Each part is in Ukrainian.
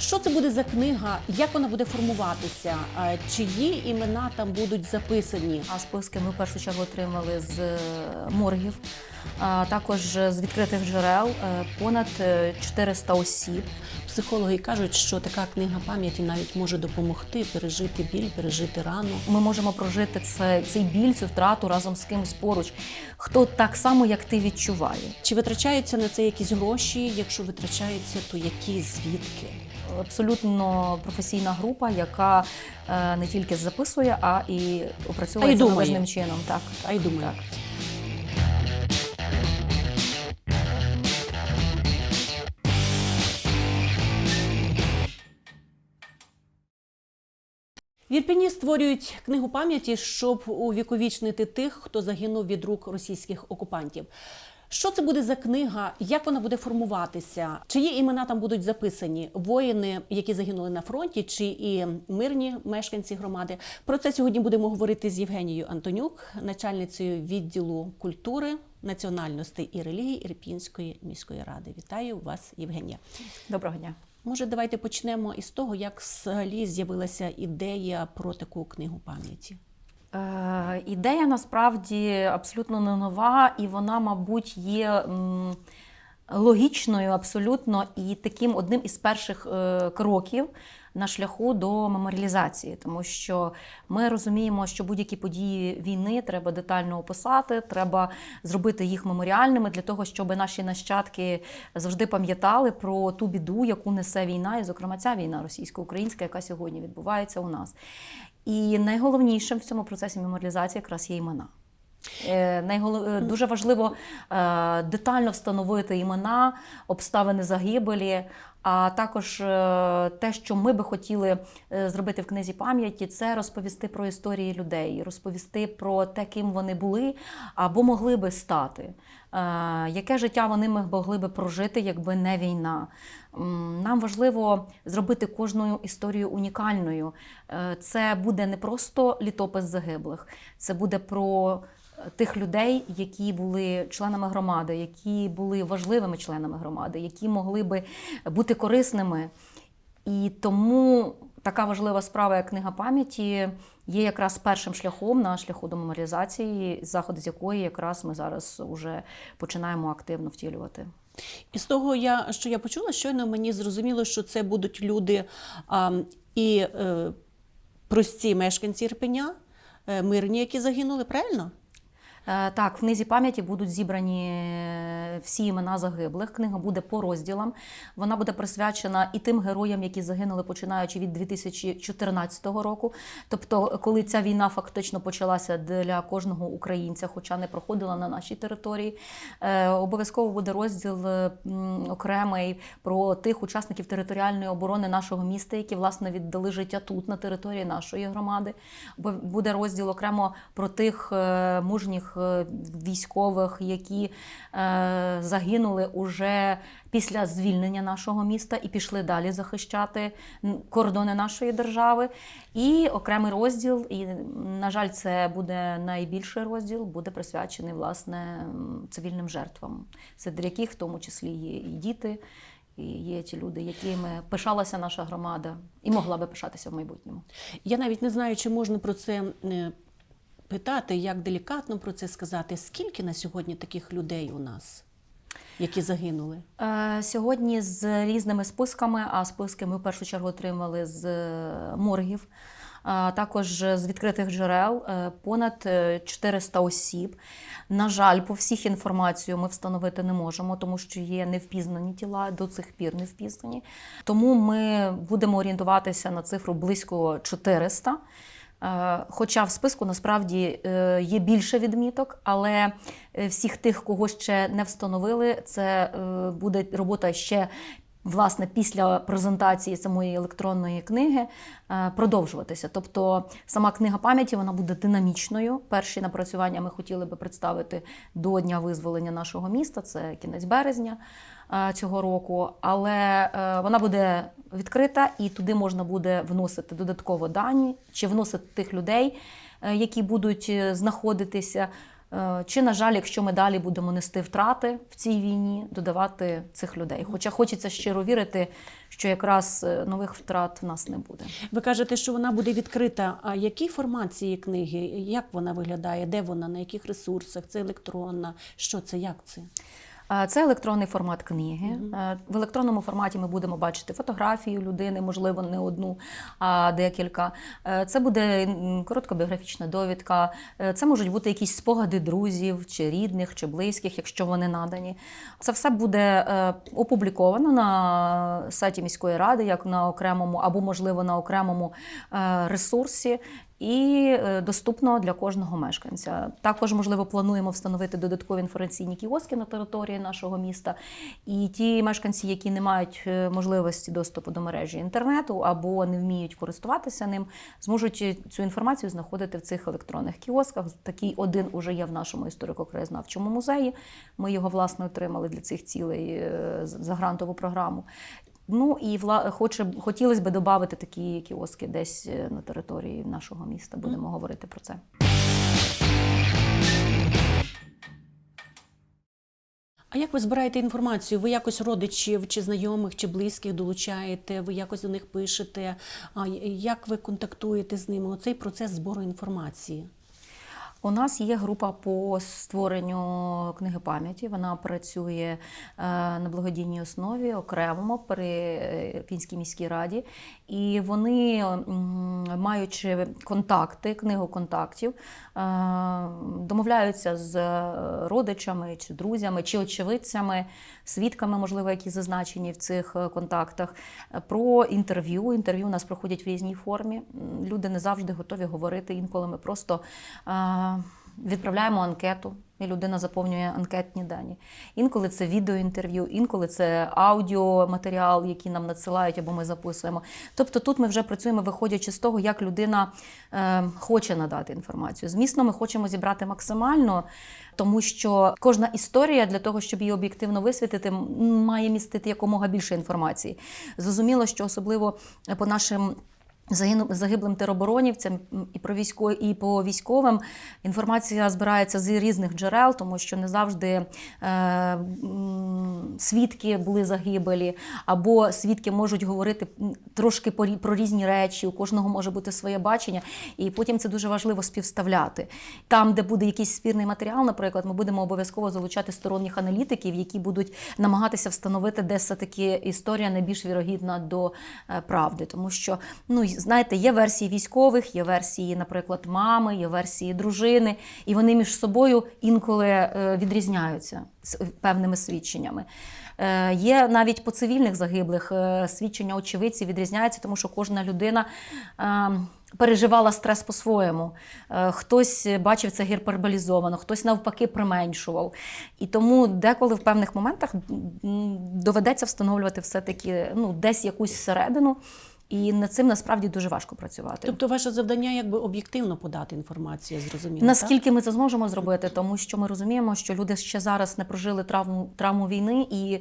Що це буде за книга? Як вона буде формуватися? Чиї імена там будуть записані? А списки ми в першу чергу отримали з е, моргів, а також з відкритих джерел е, понад е, 400 осіб. Психологи кажуть, що така книга пам'яті навіть може допомогти пережити біль, пережити рану. Ми можемо прожити це, цей біль, цю втрату разом з кимось поруч, хто так само, як ти відчуває. Чи витрачаються на це якісь гроші? Якщо витрачаються, то які звідки? Абсолютно професійна група, яка е, не тільки записує, а і опрацьовує це належним чином. Так, А й думаю. так. В Ірпені створюють книгу пам'яті, щоб увіковічнити тих, хто загинув від рук російських окупантів. Що це буде за книга? Як вона буде формуватися? Чиї імена там будуть записані? Воїни, які загинули на фронті, чи і мирні мешканці громади? Про це сьогодні будемо говорити з Євгенією Антонюк, начальницею відділу культури, національностей і релігії Ірпінської міської ради. Вітаю вас, Євгенія. Доброго дня. Може, давайте почнемо із того, як взагалі з'явилася ідея про таку книгу пам'яті. Е, ідея насправді абсолютно не нова, і вона, мабуть, є м, логічною абсолютно і таким одним із перших е, кроків на шляху до меморіалізації, тому що ми розуміємо, що будь-які події війни треба детально описати, треба зробити їх меморіальними для того, щоб наші нащадки завжди пам'ятали про ту біду, яку несе війна, і, зокрема, ця війна російсько-українська, яка сьогодні відбувається у нас. І найголовнішим в цьому процесі меморіалізації якраз є імена. Е, найголов- е, Дуже важливо е, детально встановити імена, обставини загибелі, а також е, те, що ми би хотіли е, зробити в книзі пам'яті, це розповісти про історії людей, розповісти про те, ким вони були або могли би стати. Е, Яке життя вони могли би прожити, якби не війна? Нам важливо зробити кожну історію унікальною. Це буде не просто літопис загиблих, це буде про тих людей, які були членами громади, які були важливими членами громади, які могли би бути корисними. І тому така важлива справа, як книга пам'яті, є якраз першим шляхом на шляху до меморіалізації, заходи з якої якраз ми зараз вже починаємо активно втілювати. І з того, я, що я почула, щойно мені зрозуміло, що це будуть люди а, і е, прості мешканці Ірпеня, е, мирні, які загинули, правильно? Е, Так, в книзі пам'яті будуть зібрані е, всі імена загиблих. Книга буде по розділам. Вона буде присвячена і тим героям, які загинули починаючи від 2014 року. Тобто, коли ця війна фактично почалася для кожного українця, хоча не проходила на нашій території. Е, Обов'язково буде розділ окремий про тих учасників територіальної оборони нашого міста, які власне віддали життя тут, на території нашої громади. Буде розділ окремо про тих мужніх військових, які е, загинули уже після звільнення нашого міста і пішли далі захищати кордони нашої держави. І окремий розділ, і, на жаль, це буде найбільший розділ, буде присвячений власне цивільним жертвам, серед яких в тому числі є і діти. І є ті люди, якими пишалася наша громада і могла би пишатися в майбутньому. Я навіть не знаю, чи можна про це е, питати, як делікатно про це сказати. Скільки на сьогодні таких людей у нас, які загинули? Е, Сьогодні з різними списками, а списки ми в першу чергу отримали з е, моргів, а також з відкритих джерел е, понад е, 400 осіб. На жаль, по всіх інформацію ми встановити не можемо, тому що є невпізнані тіла, до цих пір не впізнані. Тому ми будемо орієнтуватися на цифру близько 400. Е, Хоча в списку насправді е, є більше відміток, але е, всіх тих, кого ще не встановили, це буде робота ще. Власне, після презентації самої електронної книги е, продовжуватися. Тобто сама книга пам'яті вона буде динамічною. Перші напрацювання ми хотіли би представити до дня визволення нашого міста, це кінець березня е, цього року. Але е, вона буде відкрита і туди можна буде вносити додатково дані чи вносити тих людей, які будуть знаходитися. Е, Чи, на жаль, якщо ми далі будемо нести втрати в цій війні, додавати цих людей. Хоча хочеться щиро вірити, що якраз е, нових втрат в нас не буде. Ви кажете, що вона буде відкрита. А який формат цієї книги? Як вона виглядає? Де вона? На яких ресурсах? Це електронна? Що це? Як це? Це електронний формат книги. В електронному форматі ми будемо бачити фотографію людини, можливо, не одну, а декілька. Е, Це буде коротко-біографічна довідка. Е, Це можуть бути якісь спогади друзів, чи рідних, чи близьких, якщо вони надані. Це все буде е, опубліковано на сайті міської ради, як на окремому або, можливо, на окремому ресурсі і е, доступно для кожного мешканця. Також, можливо, плануємо встановити додаткові інформаційні кіоски на території нашого міста. І ті мешканці, які не мають е, можливості доступу до мережі інтернету або не вміють користуватися ним, зможуть е, цю інформацію знаходити в цих електронних кіосках. Такий один уже є в нашому історико-краєзнавчому музеї. Ми його власне отримали для цих цілей за грантову програму. Ну і вла... хоче, хотілося б додати такі кіоски десь е, на території нашого міста. Будемо говорити про це. А як ви збираєте інформацію? Ви якось родичів чи знайомих, чи близьких долучаєте? Ви якось до них пишете? А як ви контактуєте з ними? Оцей процес збору інформації. У нас є група по створенню книги пам'яті. Вона працює е, на благодійній основі окремо при фінській Пінській міській раді. І вони, маючи контакти, книгу контактів, е, домовляються з родичами чи друзями, чи очевидцями, свідками, можливо, які зазначені в цих е, контактах, е, про інтерв'ю. Інтерв'ю у нас проходять в різній формі. Люди не завжди готові говорити. Інколи ми просто е, відправляємо анкету, і людина заповнює анкетні дані. Інколи це відеоінтерв'ю, інколи це аудіоматеріал, який нам надсилають або ми записуємо. Тобто тут ми вже працюємо, виходячи з того, як людина е, хоче надати інформацію. Змісно, ми хочемо зібрати максимально, тому що кожна історія для того, щоб її об'єктивно висвітити, має містити якомога більше інформації. Зрозуміло, що особливо по нашим. Загиблим тероборонівцям і про військо і по військовим інформація збирається з різних джерел, тому що не завжди е, свідки були загибелі, або свідки можуть говорити трошки про різні речі. У кожного може бути своє бачення, і потім це дуже важливо співставляти. Там, де буде якийсь спірний матеріал, наприклад, ми будемо обов'язково залучати сторонніх аналітиків, які будуть намагатися встановити, де все таки історія найбільш вірогідна до е, правди, тому що ну знаєте, є версії військових, є версії, наприклад, мами, є версії дружини, і вони між собою інколи е, відрізняються з певними свідченнями. Е, Є навіть по цивільних загиблих е, свідчення очевидців відрізняються, тому що кожна людина. Переживала стрес по-своєму. Хтось бачив це гіперболізовано, хтось навпаки применшував. І тому деколи в певних моментах доведеться встановлювати все-таки ну, десь якусь середину. І над цим насправді дуже важко працювати. Тобто, ваше завдання якби об'єктивно подати інформацію, зрозуміло. так? Наскільки ми це зможемо зробити, тому що ми розуміємо, що люди ще зараз не прожили травму травму війни і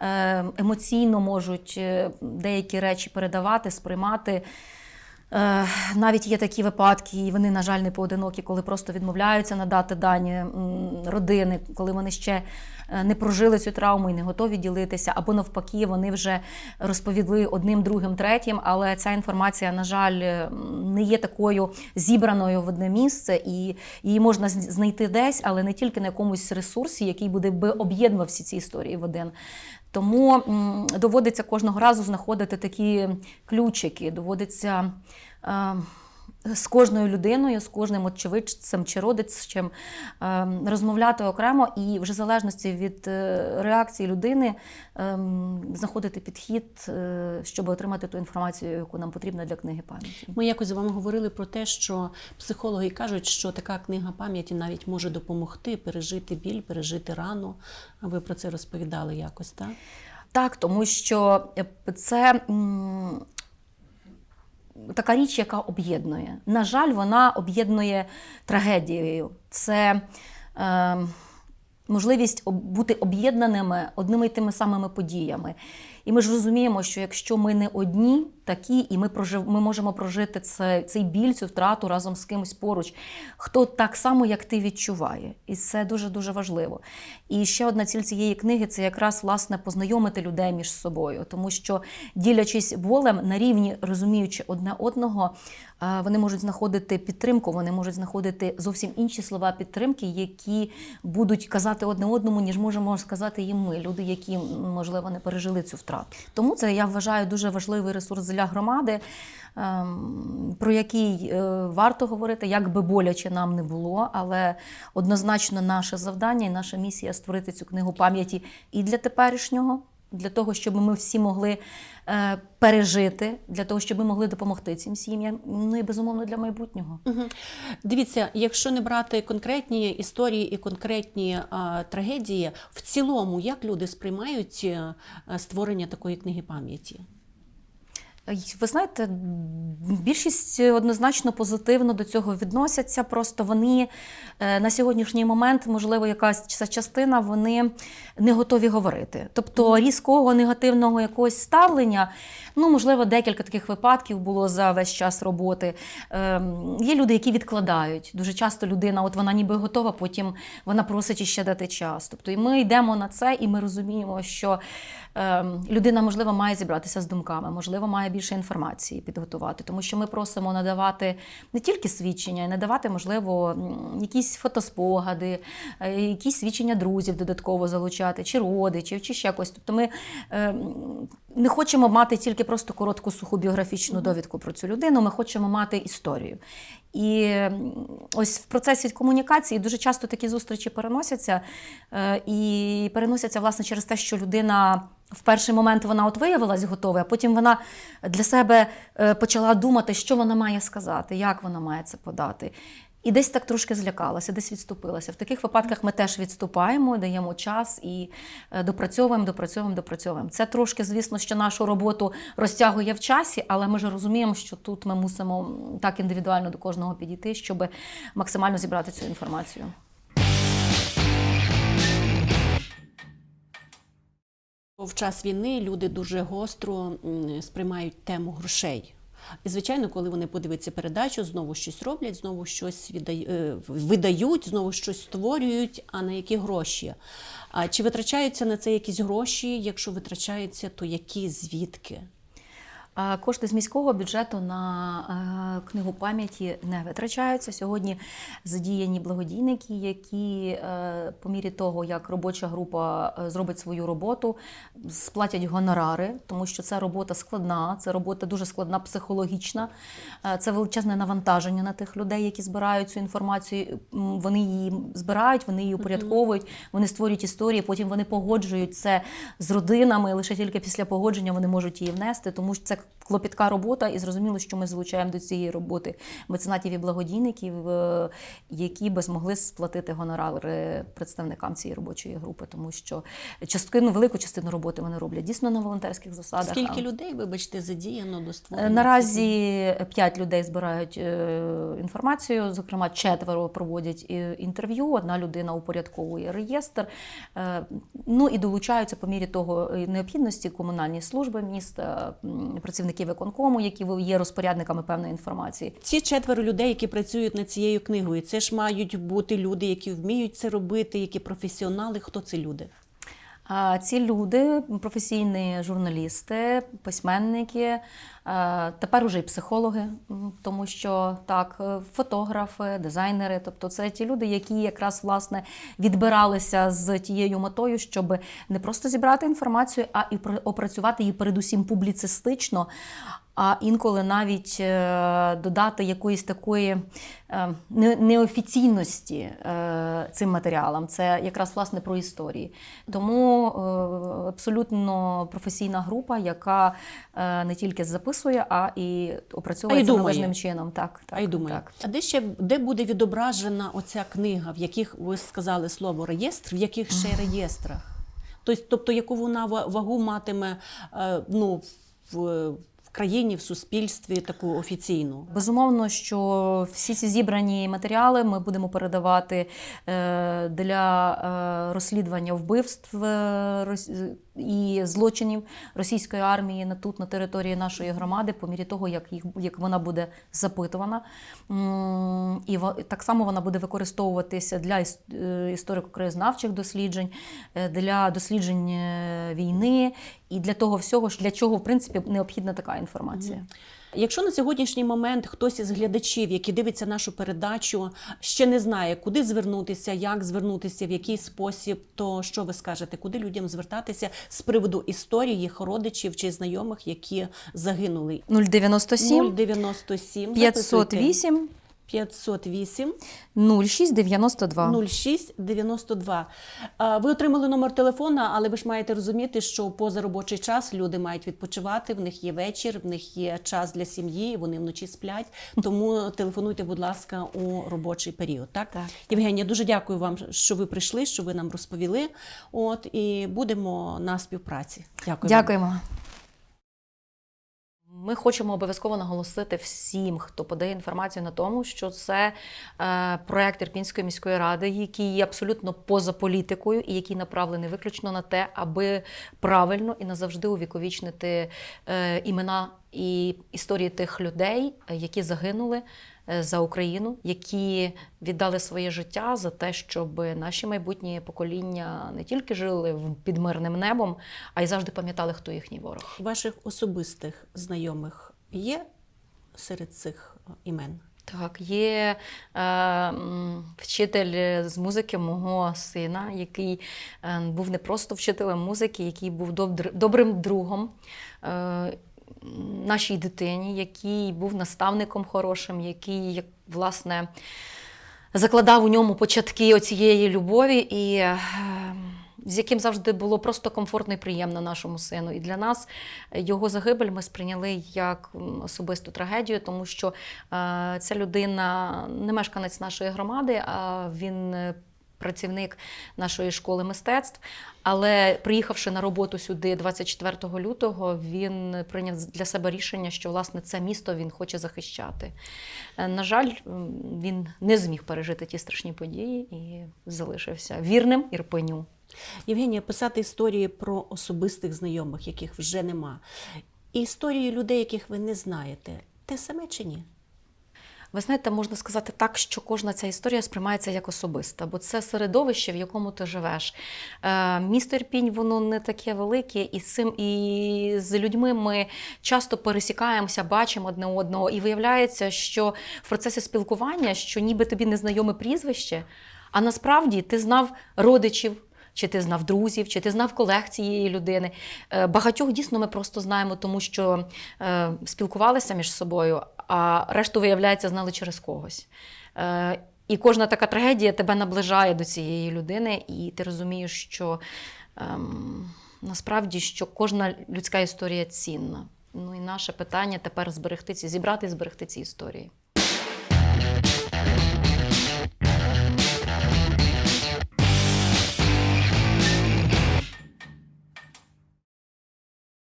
е, емоційно можуть е, деякі речі передавати, сприймати. Е, навіть є такі випадки, і вони, на жаль, не поодинокі, коли просто відмовляються надати дані родини, коли вони ще е, не прожили цю травму і не готові ділитися, або навпаки, вони вже розповіли одним, другим, третім, але ця інформація, на жаль, е, не є такою зібраною в одне місце, і її можна знайти десь, але не тільки на якомусь ресурсі, який буде би об'єднував всі ці історії в один. Тому доводиться кожного разу знаходити такі ключики, доводиться. З кожною людиною, з кожним очевидцем чи родичем е, розмовляти окремо і вже в залежності від е, реакції людини е, знаходити підхід, е, щоб отримати ту інформацію, яку нам потрібна для книги пам'яті. Ми якось з вами говорили про те, що психологи кажуть, що така книга пам'яті навіть може допомогти пережити біль, пережити рану. Ви про це розповідали якось, так? Так, тому що це така річ, яка об'єднує. На жаль, вона об'єднує трагедією. Це е, можливість бути об'єднаними одними й тими самими подіями. І ми ж розуміємо, що якщо ми не одні, такі, і ми прожив, ми можемо прожити це, цей біль, цю втрату разом з кимось поруч, хто так само, як ти відчуває. І це дуже дуже важливо. І ще одна ціль цієї книги це якраз власне познайомити людей між собою, тому що ділячись болем на рівні, розуміючи одне одного, вони можуть знаходити підтримку, вони можуть знаходити зовсім інші слова підтримки, які будуть казати одне одному, ніж можемо сказати їм ми, люди, які можливо не пережили цю втрату. Тому це я вважаю дуже важливий ресурс для громади, ем, про який е, варто говорити, як би боляче нам не було, але однозначно наше завдання і наша місія створити цю книгу пам'яті і для теперішнього. Для того, щоб ми всі могли е, пережити, для того, щоб ми могли допомогти цим сім'ям, ну і безумовно для майбутнього. Угу. Дивіться, якщо не брати конкретні історії і конкретні а, трагедії, в цілому, як люди сприймають е, створення такої книги пам'яті? Ви знаєте, більшість однозначно позитивно до цього відносяться. Просто вони е, на сьогоднішній момент, можливо, якась частина, вони не готові говорити. Тобто різкого негативного якогось ставлення. Ну, можливо, декілька таких випадків було за весь час роботи. Ем, Є люди, які відкладають. Дуже часто людина, от вона ніби готова, потім вона просить іще дати час. Тобто, і ми йдемо на це, і ми розуміємо, що ем, людина, можливо, має зібратися з думками, можливо, має більше інформації підготувати, тому що ми просимо надавати не тільки свідчення, і надавати, можливо, якісь фотоспогади, е, якісь свідчення друзів додатково залучати, чи родичів, чи ще якось. Тобто ми ем, не хочемо мати тільки просто коротку суху біографічну довідку про цю людину, ми хочемо мати історію. І ось в процесі комунікації дуже часто такі зустрічі переносяться, е, і переносяться власне через те, що людина в перший момент вона от виявилась готова, а потім вона для себе е, почала думати, що вона має сказати, як вона має це подати. І десь так трошки злякалася, десь відступилася. В таких випадках ми теж відступаємо, даємо час і е, допрацьовуємо, допрацьовуємо, допрацьовуємо. Це трошки, звісно, що нашу роботу розтягує в часі, але ми ж розуміємо, що тут ми мусимо так індивідуально до кожного підійти, щоб максимально зібрати цю інформацію. В час війни люди дуже гостро сприймають тему грошей. І, звичайно, коли вони подивляться передачу, знову щось роблять, знову щось е, видають, знову щось створюють, а на які гроші. А чи витрачаються на це якісь гроші? Якщо витрачаються, то які звідки? Кошти з міського бюджету на книгу пам'яті не витрачаються. Сьогодні задіяні благодійники, які е, по мірі того, як робоча група е, зробить свою роботу, сплатять гонорари, тому що це робота складна, це робота дуже складна психологічна, е, це величезне навантаження на тих людей, які збирають цю інформацію. Вони її збирають, вони її упорядковують, вони створюють історії, потім вони погоджують це з родинами. Лише тільки після погодження вони можуть її внести, тому що це клопітка робота, і зрозуміло, що ми залучаємо до цієї роботи меценатів і благодійників, е, які би змогли сплатити гонорари представникам цієї робочої групи, тому що частину велику частину роботи вони роблять дійсно на волонтерських засадах. Скільки людей, вибачте, задіяно до створення? Е, Наразі п'ять людей збирають е, інформацію. Зокрема, четверо проводять інтерв'ю. Одна людина упорядковує реєстр. Ну і долучаються по мірі того необхідності комунальні служби міста, працівники виконкому, які є розпорядниками певної інформації. Ці четверо людей, які працюють над цією книгою, це ж мають бути люди, які вміють це робити, які професіонали. Хто це люди? Ці люди професійні журналісти, письменники, тепер уже й психологи, тому що так, е, фотографи, дизайнери, тобто це ті люди, які якраз власне відбиралися з тією метою, щоб не просто зібрати інформацію, а і опрацювати її передусім публіцистично. А інколи навіть е, додати якоїсь такої е, неофіційності е, цим матеріалам. Це якраз власне про історії. Тому абсолютно професійна група, яка не тільки записує, а і опрацьовує це належним чином. Так, так, а й думаю, так. а де ще де буде відображена оця книга, в яких ви сказали слово реєстр, в яких ще реєстрах? Тобто, тобто яку вона вагу матиме ну, в, країні, в суспільстві таку офіційну? Безумовно, що всі ці зібрані матеріали ми будемо передавати е, для е, розслідування вбивств е, і злочинів російської армії на тут на території нашої громади, по мірі того, як їх як вона буде запитувана. І так само вона буде використовуватися для е, історико-краєзнавчих досліджень, е, для досліджень е, війни і для того всього, для чого в принципі необхідна така інформація. Якщо на сьогоднішній момент хтось із глядачів, які дивиться нашу передачу, ще не знає, куди звернутися, як звернутися, в який спосіб, то що ви скажете, куди людям звертатися з приводу історії їх родичів чи знайомих, які загинули? 097 097 508 508 0692. 0692. А, Ви отримали номер телефона, але ви ж маєте розуміти, що поза робочий час люди мають відпочивати. В них є вечір, в них є час для сім'ї, вони вночі сплять. Тому телефонуйте, будь ласка, у робочий період. Так, Так. Євгенія, дуже дякую вам, що ви прийшли, що ви нам розповіли. От і будемо на співпраці. Дякую. Дякуємо. Ми хочемо обов'язково наголосити всім, хто подає інформацію на тому, що це е, проект Ірпінської міської ради, який є абсолютно поза політикою і який направлений виключно на те, аби правильно і назавжди увіковічнити е, імена і історії тих людей, е, які загинули за Україну, які віддали своє життя за те, щоб наші майбутні покоління не тільки жили під мирним небом, а й завжди пам'ятали, хто їхній ворог. Ваших особистих знайомих є серед цих е, імен? Так, є е, вчитель з музики мого сина, який е, був не просто вчителем музики, який був добр, добрим другом е, нашій дитині, який був наставником хорошим, який, як, власне, закладав у ньому початки оцієї любові і. е, З яким завжди було просто комфортно і приємно нашому сину. І для нас його загибель ми сприйняли як особисту трагедію, тому що е, ця людина не мешканець нашої громади, а він е, працівник нашої школи мистецтв. Але приїхавши на роботу сюди 24 лютого, він прийняв для себе рішення, що власне це місто він хоче захищати. Е, На жаль, він не зміг пережити ті страшні події і залишився вірним Ірпеню. Євгенія, писати історії про особистих знайомих, яких вже нема, і історії людей, яких ви не знаєте, те саме чи ні? Ви знаєте, можна сказати так, що кожна ця історія сприймається як особиста, бо це середовище, в якому ти живеш. Е, місто Ірпінь, воно не таке велике, і з цим і з людьми ми часто пересікаємося, бачимо одне одного, і виявляється, що в процесі спілкування, що ніби тобі незнайоме прізвище, а насправді ти знав родичів. Чи ти знав друзів, чи ти знав колег цієї людини. Е, Багатьох дійсно ми просто знаємо, тому що е, спілкувалися між собою, а решту, виявляється, знали через когось. Е, І кожна така трагедія тебе наближає до цієї людини, і ти розумієш, що ем, насправді що кожна людська історія цінна. Ну і наше питання тепер зберегти ці, зібрати і зберегти ці історії.